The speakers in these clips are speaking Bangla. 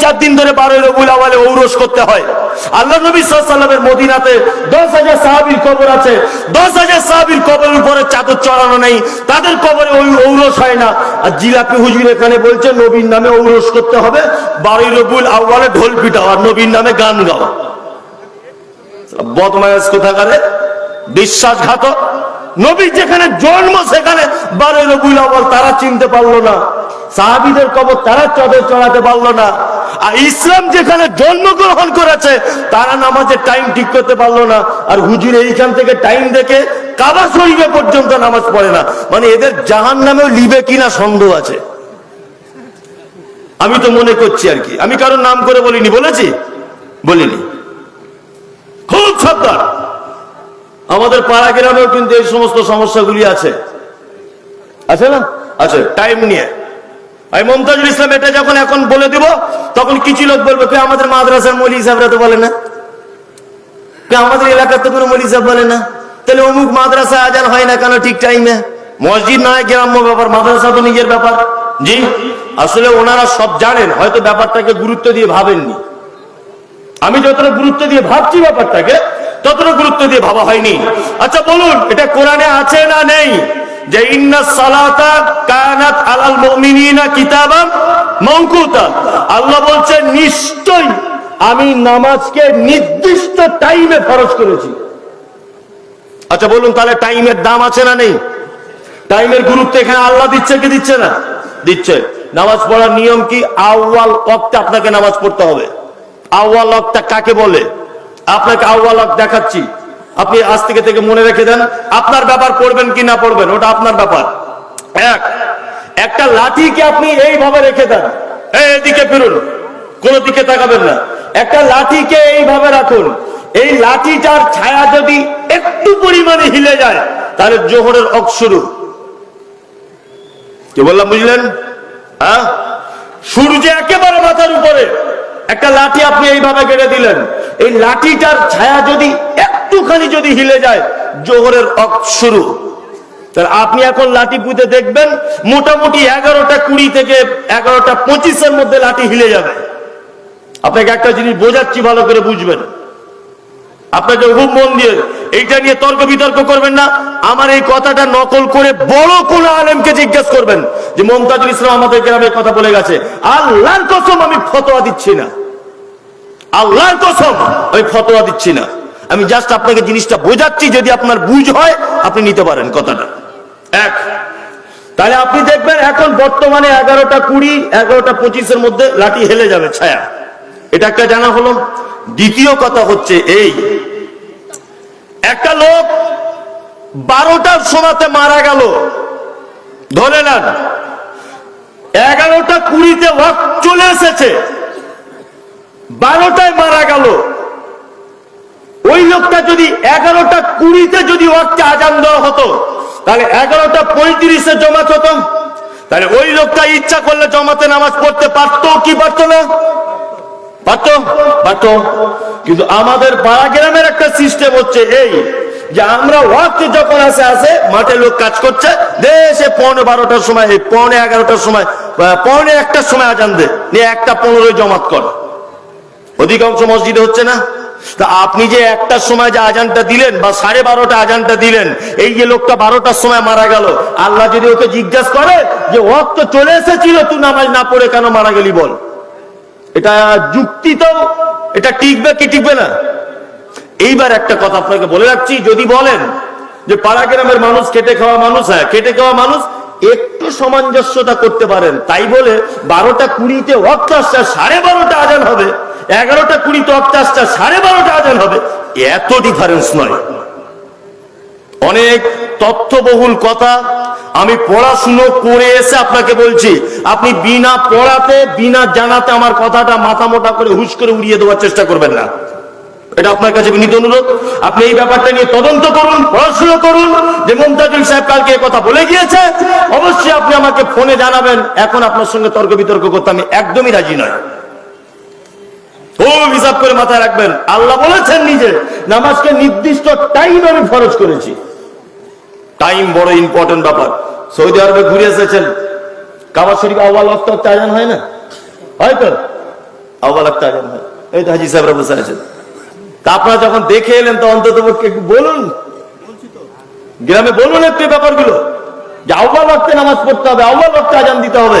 চার দিন ধরে বারোই রবুল আওয়ালে ঔরস করতে হয়। আল্লাহ নবী সাল্লামের মদিনাতে দশ হাজার সাহাবির কবর আছে। দশ হাজার সাহাবির কবরের উপরে চাদর চড়ানো নেই। তাদের কবরে ওই ঔরস হয় না। আর জিলাপি হুজুর এখানে বলছে, নবীর নামে ঔরস করতে হবে। বারোই রবুল আওয়ালে ঢোল পিটাও আর নবীর নামে গান গাওয়া বদমায়াস কোথাকারে? বিশ্বাসঘাতক। নবী যেখানে জন্ম, সেখানে বারোই রবিউল আউয়াল তারা চিনতে পারল না। সাহাবিদের কবর তারা চাদর চড়াতে পারল না। আর ইসলাম যেখানে জন্মগ্রহণ করেছে, তারা নামাজের টাইম ঠিক করতে পারল না। আর হুজুর এইখান থেকে টাইম দেখে কাবা শরীফে পর্যন্ত নামাজ পড়ে না। মানে এদের জাহান নামেও লিবে কিনা সন্দেহ আছে। আমি তো মনে করছি আর কি। আমি কারোর নাম করে বলিনি, বলেছি? বলিনি। খুব সাবধান। আমাদের পাড়া গ্রামেও কিন্তু এই সমস্ত সমস্যাগুলি আছে। আছে না? আছে টাইম নিয়ে। আমি মমতাজুল ইসলাম এটা যখন এখন বলে দিব, তখন কিছু লোক বলবে কে আমাদের মাদ্রাসার মৌলী সাহেবরা তো বলে না? কে আমাদের এলাকার তো কোনো মৌলী সাহেব বলে না? তাহলে অমুক মাদ্রাসা আজান হয় না কেন ঠিক টাইমে মসজিদ নয়, গ্রাম্য ব্যাপার, মাদ্রাসা তো নিজের ব্যাপার। জি? আসলে ওনারা সব জানেন, হয়তো ব্যাপারটাকে গুরুত্ব দিয়ে ভাবেননি। আমি যতটা গুরুত্ব দিয়ে ভাবছি ব্যাপারটাকে, ততটা গুরুত্ব দিয়ে ভাবা হয়নি। আচ্ছা বলুন, এটা কোরআনে আছে না নেই? যে কানাত আলাল আল্লাহ বলছে নিশ্চয় আমি নামাজকে নির্দিষ্ট টাইমে ফরজ করেছি। আচ্ছা বলুন তাহলে টাইমের দাম আছে না নেই? টাইমের গুরুত্ব এখানে আল্লাহ দিচ্ছে কি দিচ্ছে না? দিচ্ছে। নামাজ পড়ার নিয়ম কি? আউয়াল ওয়াক্তে আপনাকে নামাজ পড়তে হবে। আউয়াল ওয়াক্তটা কাকে বলে? আপনাকে আউয়াল ওয়াক্ত দেখাচ্ছি। আপনি আজ থেকে থেকে মনে রেখে দেন, আপনার ব্যাপার পড়বেন কি না পড়বেন, ওটা আপনার ব্যাপার। এক, একটা লাঠিকে আপনি এইভাবে রেখে দেন। এই এদিকে ফিরুন, কোন দিকে তাকাবেন না। একটা লাঠিকে এইভাবে রাখুন, এই লাঠিটার ছায়া যদি একটু পরিমাণে হিলে যায়, তাহলে জোহরের অক কি বললাম, বুঝলেন? হ্যাঁ? সূর্য একেবারে মাথার উপরে। একটা লাঠি আপনি এইভাবে কেটে দিলেন। এই লাঠিটার ছায়া যদি একটুখানি যদি হিলে যায়, জোহরের অক শুরু। আপনি এখন লাঠি পুঁতে দেখবেন, মোটামুটি এগারোটা কুড়ি থেকে এগারোটা পঁচিশের মধ্যে লাঠি হিলে যাবে। আপনাকে একটা জিনিস বোঝাচ্ছি, ভালো করে বুঝবেন। আপনাকে খুব মন দিয়ে, এইটা নিয়ে তর্ক বিতর্ক করবেন না। আমার এই কথাটা নকল করে বড় কোন আলেমকে জিজ্ঞেস করবেন যে, মমতাজুল ইসলাম আমাদের গ্রামে কথা বলে গেছে, আল্লাহর কসম আমি ফতোয়া দিচ্ছি না। আল্লাহর কসম আমি ফতোয়া দিচ্ছি না। আমি জাস্ট আপনাকে জিনিসটা বোঝাচ্ছি, যদি আপনার বুঝ হয়, আপনি নিতে পারেন কথাটা। এক, তাহলে আপনি দেখবেন এখন বর্তমানে এগারোটা কুড়ি, এগারোটা পঁচিশের মধ্যে লাঠি হেলে যাবে, ছায়া। এটা একটা জানা হলো। দ্বিতীয় কথা হচ্ছে এই, একটা লোক বারোটার সোনাতে মারা গেল। ধরে নেন, এগারোটা কুড়িতে ওয়াক চলে এসেছে। বারোটায় মারা গেল। ওই লোকটা যদি এগারোটা কুড়িতে যদি ওয়াককে আজান দেওয়া হতো, তাহলে এগারোটা পঁয়ত্রিশে জমাত হতো। তাহলে ওই লোকটা ইচ্ছা করলে জমাতে নামাজ পড়তে পারতো কি পারতো না? পারতো? পারতো। কিন্তু আমাদের পাড়া গ্রামের একটা সিস্টেম হচ্ছে এই, যে আমরা ওয়াক্ত যখন আসে আসে, মাঠে লোক কাজ করছে, দেশে পৌনে বারোটার সময় এই পৌনে এগারোটার সময় পৌনে একটার সময় আজান দে নিয়ে একটা পনেরোই জমাত কর। অধিকাংশ মসজিদে হচ্ছে না। তা আপনি যে একটার সময় যে আজানটা দিলেন বা সাড়ে বারোটা আজানটা দিলেন, এই যে লোকটা বারোটার সময় মারা গেল, আল্লাহ যদি ওকে জিজ্ঞাসা করে যে ওয়াক্ত চলে এসেছিল, তুই নামাজ না পড়ে কেন মারা গেলি বল? এটা যুক্তি তো, এটা টিকবে কি টিকবে না? এইবার একটা কথা আপনাকে বলে রাখছি, যদি বলেন যে পাড়া গ্রামের মানুষ, খেটে খাওয়া মানুষ হ্যাঁ খেটে খাওয়া মানুষ, একটু সামঞ্জস্যতা করতে পারেন। তাই বলে বারোটা কুড়িতে অক্টাশটা সাড়ে বারোটা আজান হবে। এগারোটা কুড়ি তো কুড়িতে অক্টাশটা সাড়ে বারোটা আজান হবে। এত ডিফারেন্স নয়। অনেক তথ্যবহুল কথা। আমি পড়াশুনো করে এসে আপনাকে বলছি, আপনি বিনা পড়াতে, বিনা জানাতে আমার কথাটা মাথা মোটা করে হুশ করে উড়িয়ে দেওয়ার চেষ্টা করবেন না। এটা আপনার কাছে বিনীত অনুরোধ। আপনি এই ব্যাপারটা নিয়ে তদন্ত করুন, পড়াশোনা করুন। যে মমতাজুল সাহেব কালকে কথা বলে গিয়েছে, অবশ্যই আপনি আমাকে ফোনে জানাবেন। এখন আপনার সঙ্গে তর্ক বিতর্ক করতে আমি একদমই রাজি নয় ও হিসাব করে মাথায় রাখবেন। আল্লাহ বলেছেন নিজে, নামাজকে নির্দিষ্ট টাইম আমি ফরজ করেছি। টাইম বড় ইম্পর্টেন্ট ব্যাপার। সৌদি আরবে ঘুরে এসেছেন। কাবা শরীফ আওয়াল অক্ত আজান হয় না? হয়তো আবার একটা আজান হয়। এই তো হাজি সাহেবরা বসে আছেন তা আপনারা যখন দেখে এলেন, তো অন্তত একটু বলুন। গ্রামে বলুন একটু ব্যাপারগুলো। যে আহ্বান রক্তে নামাজ পড়তে হবে আহ্বান রক্তে আজান দিতে হবে।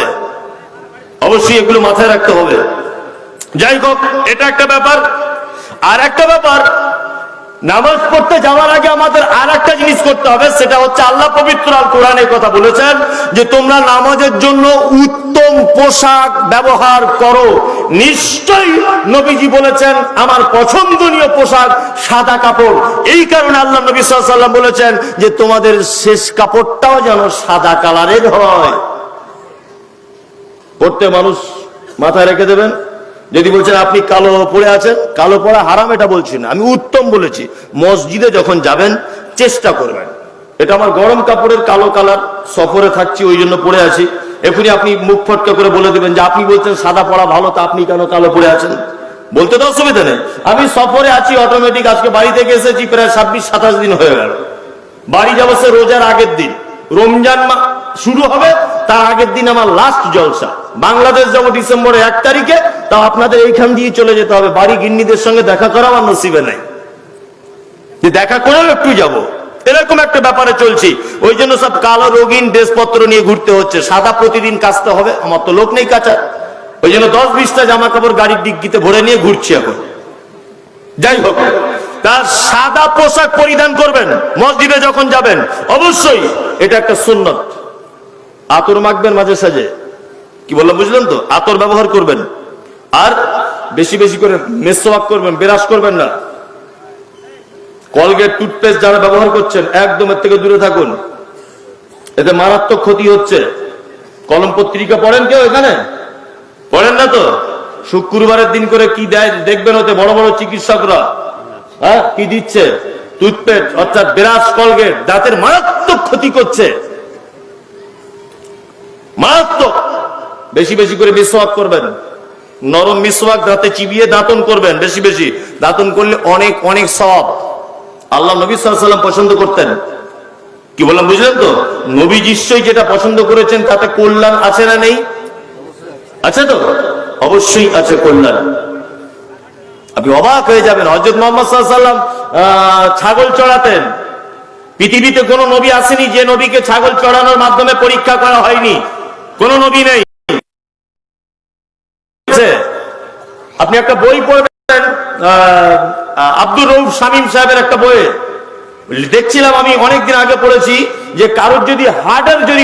অবশ্যই এগুলো মাথায় রাখতে হবে। যাই হোক, এটা একটা ব্যাপার। আর একটা ব্যাপার, নামাজ পড়তে যাওয়ার আগে আমাদের আর একটা জিনিস করতে হবে, সেটা হচ্ছে আল্লাহ পবিত্র আল কোরআনের কথা বলেছেন যে তোমরা নামাজের জন্য উত্তম পোশাক ব্যবহার করো। নিশ্চয়ই নবীজি বলেছেন, আমার পছন্দনীয় পোশাক সাদা কাপড়। এই কারণে আল্লাহ নবী সাল্লাম বলেছেন যে তোমাদের শেষ কাপড়টাও যেন সাদা কালারের হয়। পড়তে মানুষ মাথায় রেখে দেবেন? যদি বলছেন আপনি কালো পড়ে আছেন, কালো পড়া হারাম এটা বলছি না। আমি উত্তম বলেছি, মসজিদে যখন যাবেন, চেষ্টা করবেন। এটা আমার গরম কাপড়ের কালো কালার, সফরে থাকছি, ওই জন্য পড়ে আছি। এখনই আপনি মুখ ফটকা করে বলে দেবেন যে আপনি বলছেন সাদা পড়া ভালো, তা আপনি কেন কালো পড়ে আছেন? বলতে তো অসুবিধা নেই। আমি সফরে আছি অটোমেটিক আজকে বাড়ি থেকে এসেছি, প্রায় ছাব্বিশ, সাতাশ দিন হয়ে গেল। বাড়ি যাব সে রোজার আগের দিন। রমজান মা- শুরু হবে, তার আগের দিন আমার লাস্ট জলসা। বাংলাদেশ যাব ডিসেম্বরের এক তারিখে তা আপনাদের এইখান দিয়ে চলে যেতে হবে। বাড়ি গিন্নিদের সঙ্গে দেখা করা আমার নসিবে নাই। যে দেখা করেও একটু যাব। এরকম একটা ব্যাপারে চলছি। ওই জন্য সব কালো রঙিন ড্রেসপত্র নিয়ে ঘুরতে হচ্ছে। সাদা প্রতিদিন কাচতে হবে, আমার তো লোক নেই কাঁচা ওই জন্য দশ বিশটা জামা কাপড় গাড়ির ডিগ্গিতে ভরে নিয়ে ঘুরছি এখন। যাই হোক, তার সাদা পোশাক পরিধান করবেন। মসজিদে যখন যাবেন, অবশ্যই এটা একটা সুন্নত। আতর মাখবেন মাঝে সাজে কি বললাম, বুঝলেন তো? আতর ব্যবহার করবেন। আর বেশি বেশি করে মেসোয়াক করবেন বিরাস করবেন না। কলগেট টুথপেস্ট যারা ব্যবহার করছেন, একদম এর থেকে দূরে থাকুন। এতে মারাত্মক ক্ষতি হচ্ছে। কলম পত্রিকা পড়েন কেউ এখানে? পড়েন না তো? শুক্রবারের দিন করে কি দেয়, দেখবেন ওতে বড় বড় চিকিৎসকরা। হ্যাঁ কি দিচ্ছে? টুথপেস্ট অর্থাৎ বিরাস কলগেট দাঁতের মারাত্মক ক্ষতি করছে। মারাত্মক। বেশি বেশি করে মিসওয়াক করবেন। নরম মিসওয়াক দাঁতে চিবিয়ে দাঁতন করবেন, বেশি বেশি। দাঁতন করলে অনেক অনেক সব আল্লাহ নবী সাল্লাম পছন্দ করতেন। কি বললাম, বুঝলেন তো? নবী নিশ্চয়ই যেটা পছন্দ করেছেন, তাতে কল্যাণ আছে না নেই? আছে তো? অবশ্যই আছে কল্যাণ। আপনি অবাক হয়ে যাবেন হজরত মোহাম্মদ ছাগল চড়াতেন। পৃথিবীতে কোনো নবী আসেনি যে নবীকে ছাগল চড়ানোর মাধ্যমে পরীক্ষা করা হয়নি। কোন নবী নেই। আপনি একটা বই পড়বেন আব্দুর রৌফ শামীম সাহেবের একটা বই দেখছিলাম আমি অনেকদিন আগে পড়েছি যে কারোর যদি হার্টের যদি